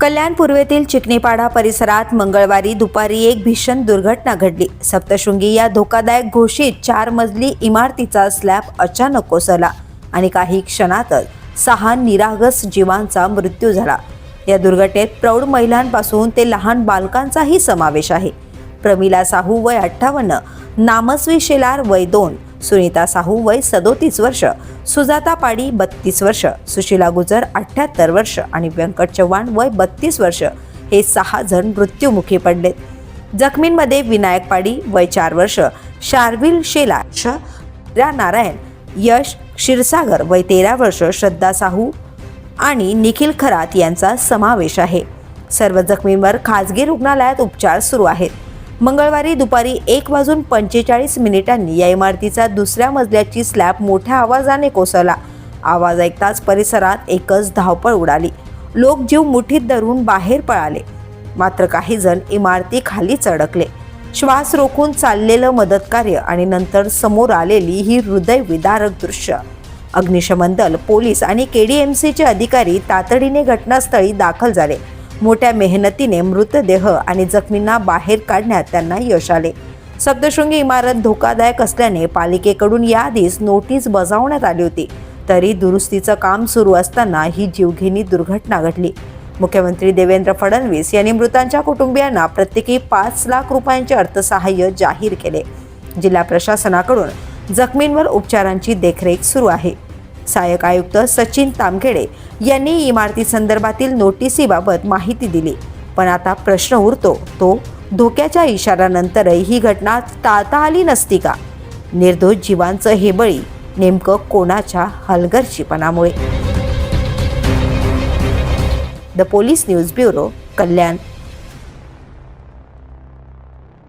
कल्याण पूर्वेतील चिकणीपाडा परिसरात मंगळवारी दुपारी एक भीषण दुर्घटना घडली. सप्तशृंगी या धोकादायक घोषित चार मजली इमारतीचा स्लॅब अचानक कोसळला आणि काही क्षणातच सहा निरागस जीवांचा मृत्यू झाला. या दुर्घटनेत प्रौढ महिलांपासून ते लहान बालकांचाही समावेश आहे. प्रमिला साहू वय अठ्ठावन्न नामस्वी शेलार वय दोन सुनीता साहू वय सदोतीस वर्ष सुजाता पाडी बत्तीस वर्ष सुशीला गुजर अठ्ठ्याहत्तर वर्ष आणि व्यंकट चव्हाण वय बत्तीस वर्ष हे सहा जण मृत्युमुखी पडलेत. जखमींमध्ये विनायक पाडी वय चार वर्ष शार्विल शेला श रा नारायण यश क्षीरसागर वय तेरा वर्ष श्रद्धा साहू आणि निखिल खरात यांचा समावेश आहे. सर्व जखमींवर खाजगी रुग्णालयात उपचार सुरू आहेत. मंगळवारी दुपारी एक वाजून पंचेचाळीस मिनिटांनी या इमारतीचा दुसऱ्या मजल्याची स्लॅब मोठ्या आवाजाने कोसळला. आवाज ऐकताच परिसरात एकच धावपळ उडाली. लोक जीव मुठीत धरून बाहेर पळाले. मात्र काही जण इमारती खाली चढकले. श्वास रोखून चाललेलं मदतकार्य आणि नंतर समोर आलेली ही हृदयविदारक दृश्य. अग्निशमन दल पोलीस आणि के डी एम सीचे अधिकारी तातडीने घटनास्थळी दाखल झाले. मोठ्या मेहनतीने मृतदेह आणि जखमींना बाहेर काढण्यात त्यांना यश आले. सप्तशृंगी इमारत धोकादायक असल्याने पालिकेकडून याआधीच नोटीस बजावण्यात आली होती. तरी दुरुस्तीचं काम सुरू असताना ही जीवघेणी दुर्घटना घडली. मुख्यमंत्री देवेंद्र फडणवीस यांनी मृतांच्या कुटुंबियांना प्रत्येकी पाच लाख रुपयांचे अर्थसहाय्य जाहीर केले. जिल्हा प्रशासनाकडून जखमींवर उपचारांची देखरेख सुरू आहे. सहाय्यक आयुक्त सचिन तामखेडे यांनी इमारतीसंदर्भातील नोटिसीबाबत माहिती दिली. पण आता प्रश्न उरतो तो धोक्याच्या इशाऱ्यानंतरही ही घटना टाळता आली नसती का? निर्दोष जीवांचं हे बळी नेमकं कोणाच्या हलगर्जीपणामुळे? The police news bureau Kalyan.